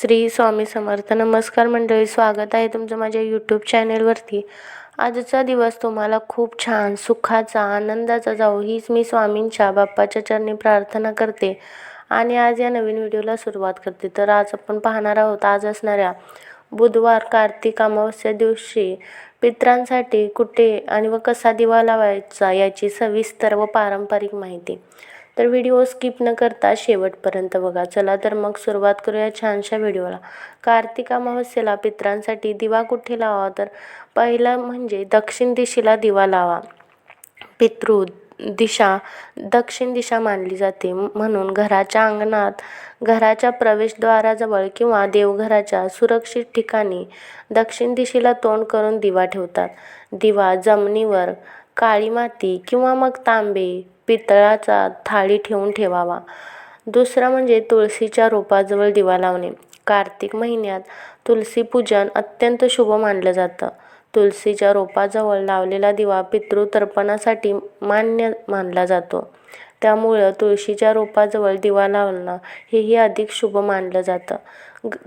श्री स्वामी समर्थ. नमस्कार मंडळी स्वागत आहे तुमचं माझ्या यूट्यूब चॅनेलवरती आजचा दिवस तुम्हाला खूप छान सुखाचा आनंदाचा जाऊ हीच मी स्वामींच्या बाप्पाच्या चरणी प्रार्थना करते. आणि आज या नवीन व्हिडिओला सुरुवात करते. तर आज आपण पाहणार आहोत आज असणाऱ्या बुधवार कार्तिक अमावस्या दिवशी पित्रांसाठी कुठे आणि व कसा दिवा लावायचा याची सविस्तर व पारंपरिक माहिती. तर व्हिडिओ स्किप न करता शेवटपर्यंत बघा. चला तर मग सुरुवात करूया छानशा व्हिडिओला. कार्तिक अमावस्येला पित्रांसाठी दिवा कुठे लावा? तर पहिला म्हणजे दक्षिण दिशेला दिवा लावा. पितृ दिशा दक्षिण दिशा मानली जाते. म्हणून घराच्या अंगणात घराच्या प्रवेशद्वाराजवळ किंवा देवघराच्या सुरक्षित ठिकाणी दक्षिण दिशेला तोंड करून दिवा ठेवतात. दिवा जमिनीवर काळी माती किंवा मग तांबे पितळाचा थाळी ठेवून ठेवावा. दुसरं म्हणजे तुळशीच्या रोपाजवळ दिवा लावणे. कार्तिक महिन्यात तुलसी पूजन अत्यंत शुभ मानलं जातं. तुलसीच्या रोपाजवळ लावलेला दिवा पितृतर्पणासाठी मान्य मानला जातो. त्यामुळं तुळशीच्या रोपाजवळ दिवा लावणं हेही अधिक शुभ मानलं जातं.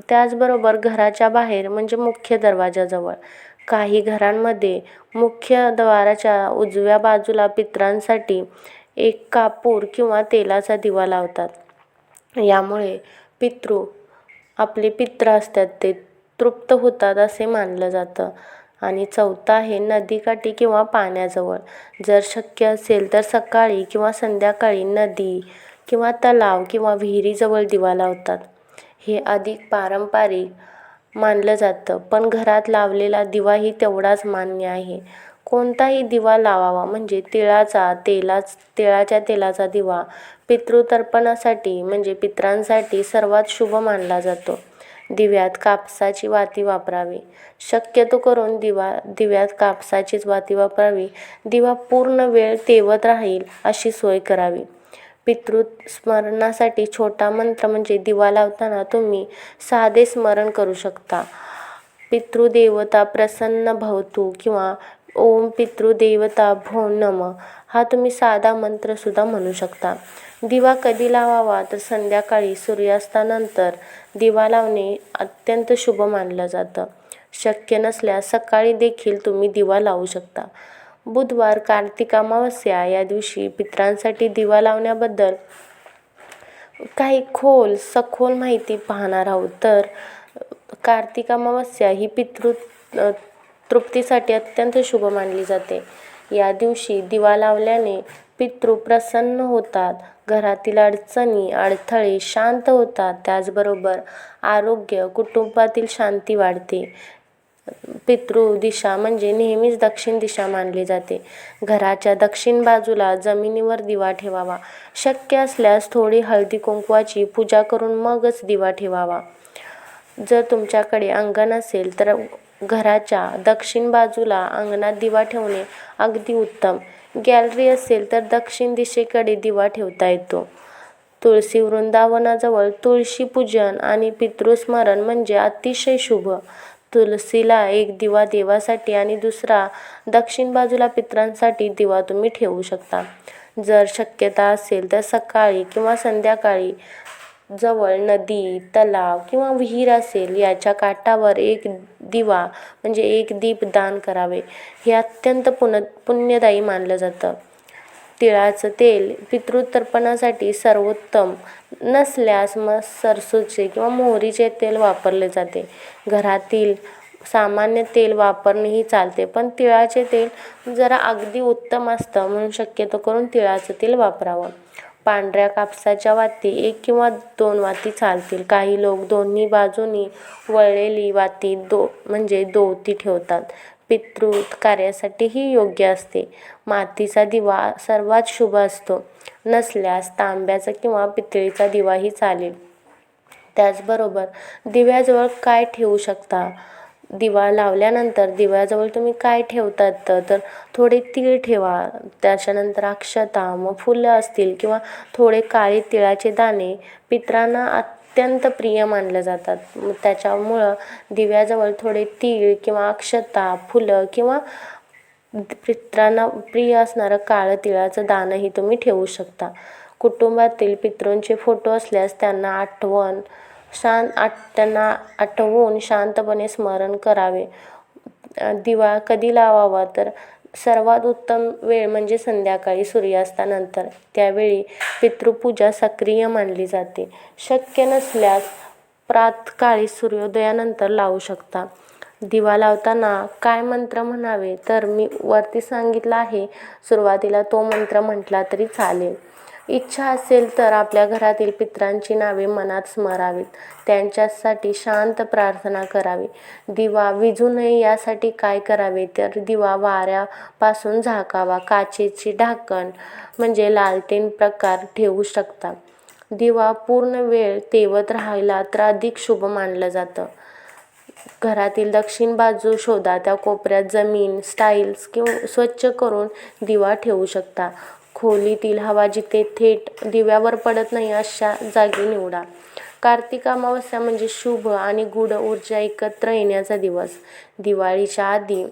त्याचबरोबर घराच्या बाहेर म्हणजे मुख्य दरवाजाजवळ. काही घरांमध्ये मुख्य द्वाराच्या उजव्या बाजूला पित्रांसाठी एक कापूर किंवा तेलाचा दिवा लावतात. यामुळे पितृ आपले पित्र असतात ते तृप्त होतात असे मानलं जातं. आणि चौथा आहे नदीकाठी किंवा पाण्याजवळ. जर शक्य असेल तर सकाळी किंवा संध्याकाळी नदी किंवा तलाव किंवा विहिरीजवळ दिवा लावतात. हे अधिक पारंपरिक मानलं जातं. पण घरात लावलेला दिवाही तेवढाच मान्य आहे. कोणताही दिवा लावावा म्हणजे तिळाचा तेलाच तिळाच्या तेलाचा दिवा पितृतर्पणासाठी म्हणजे पित्रांसाठी सर्वात शुभ मानला जातो. दिव्यात कापसाची वाती वापरावी. शक्यतो करून दिवा दिव्यात कापसाचीच वाती वापरावी. दिवा पूर्ण वेळ तेवत राहील अशी सोय करावी. पितृ स्मरणासाठी छोटा मंत्र म्हणजे दिवा लावताना तुम्ही साधे स्मरण करू शकता. पितृदेवता प्रसन्न भवतू किंवा ओम पितृदेवता भो नम. हा तुम्ही साधा मंत्रसुद्धा म्हणू शकता. दिवा कधी लावावा तर संध्याकाळी सूर्यास्तानंतर दिवा लावणे अत्यंत शुभ मानलं जातं. शक्य नसल्यास सकाळी देखील तुम्ही दिवा लावू शकता. बुधवार कार्तिक अमावस्या या दिवशी पित्रांसाठी दिवा लावण्याबद्दल काही खोल सखोल माहिती पाहणार आहोत. तर कार्तिक अमावस्या ही पितृ तृप्तीसाठी अत्यंत शुभ मानली जाते. या दिवशी दिवा लावल्याने पितृ प्रसन्न होतात घरातील अडचणी अडथळे शांत होतात त्याचबरोबर आरोग्य कुटुंबातील शांती वाढते. पितृ दिशा म्हणजे नेहमीच दक्षिण दिशा मानली जाते. घराच्या दक्षिण बाजूला जमिनीवर दिवा ठेवावा. शक्य असल्यास थोडी हळदी कुंकवाची पूजा करून मगच दिवा ठेवावा. जर तुमच्याकडे अंगण असेल तर घराच्या दक्षिण बाजूला अंगणात दिवा ठेवणे अगदी उत्तम. गॅलरी असेल तर दक्षिण दिशेकडे दिवा ठेवता येतो. तुळशी वृंदावनाजवळ तुळशी पूजन आणि पितृस्मरण म्हणजे अतिशय शुभ. तुळशीला एक दिवा देवासाठी आणि दुसरा दक्षिण बाजूला पित्रांसाठी दिवा तुम्ही ठेवू शकता. जर शक्यता असेल तर सकाळी किंवा संध्याकाळी जवळ नदी तलाव किंवा विहीर असेल याच्या काठावर एक दिवा म्हणजे एक दीप दान करावे. हे अत्यंत पुन पुण्यदायी मानलं जातं. तिळाचं तेल पितृतर्पणासाठी सर्वोत्तम नसल्यास मग सरसूचे किंवा मोहरीचे तेल वापरले जाते. घरातील सामान्य तेल वापरणेही चालते पण तिळाचे तेल जरा अगदी उत्तम असतं म्हणून शक्यतो करून तिळाचं तेल वापरावं. पांढऱ्या कापसाच्या वाती एक किंवा दोन वाती चालतील. काही लोक दोन्ही बाजूनी वळलेली वाती दो म्हणजे दोती ठेवतात. पितृ कार्यासाठीही योग्य असते. मातीचा दिवा सर्वात शुभ असतो. नसल्यास तांब्याचा किंवा पितळीचा दिवाही चालेल. त्याचबरोबर दिव्याजवळ काय ठेवू शकता? दिवा लावल्यानंतर दिव्याजवळ तुम्ही काय ठेवतात तर थोडे तीळ ठेवा. त्याच्यानंतर अक्षता मग फुलं असतील किंवा थोडे काळे तिळाचे दाणे. पित्रांना अत्यंत प्रिय मानलं जातात. त्याच्यामुळं दिव्याजवळ थोडे तीळ किंवा अक्षता फुलं किंवा पित्रांना प्रिय असणारं काळं तिळाचं दाणंही तुम्ही ठेवू शकता. कुटुंबातील पितॄंचे फोटो असल्यास त्यांना आठवण शांत आठ त्यांना आठवून शांतपणे स्मरण करावे. दिवा कधी लावावा? तर सर्वात उत्तम वेळ म्हणजे संध्याकाळी सूर्यास्तानंतर. त्यावेळी पितृपूजा सक्रिय मानली जाते. शक्य नसल्यास प्रातकाळी सूर्योदयानंतर लावू शकता. दिवा लावताना काय मंत्र म्हणावे? तर मी वरती सांगितलं आहे सुरुवातीला तो मंत्र म्हटला तरी चालेल. इच्छा असेल तर आपल्या घरातील पित्रांची नावे मनात स्मरावीत. त्यांच्यासाठी शांत प्रार्थना करावी. दिवा विझू नये यासाठी काय करावे? तर दिवा वाऱ्यापासून झाकावा. काचेची ढाकण म्हणजे लालटेन प्रकार ठेवू शकता. दिवा पूर्ण वेळ तेवत राहिला तर अधिक शुभ मानलं जातं. घरातील दक्षिण बाजू शोधा. त्या कोपऱ्यात जमीन स्टाईल्स किंवा स्वच्छ करून दिवा ठेवू शकता. खोलीतील हवा जिथे थेट दिव्यावर पडत नाही अशा जागी निवडा. कार्तिक अमावस्या म्हणजे शुभ आणि गूढ ऊर्जा एकत्र येण्याचा दिवस. दिवाळीच्या आधी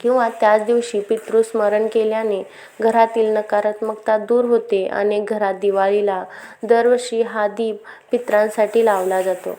किंवा त्याच दिवशी पितृस्मरण केल्याने घरातील नकारात्मकता दूर होते आणि घरात दिवाळीला दरवर्षी हा दीप पित्रांसाठी लावला जातो.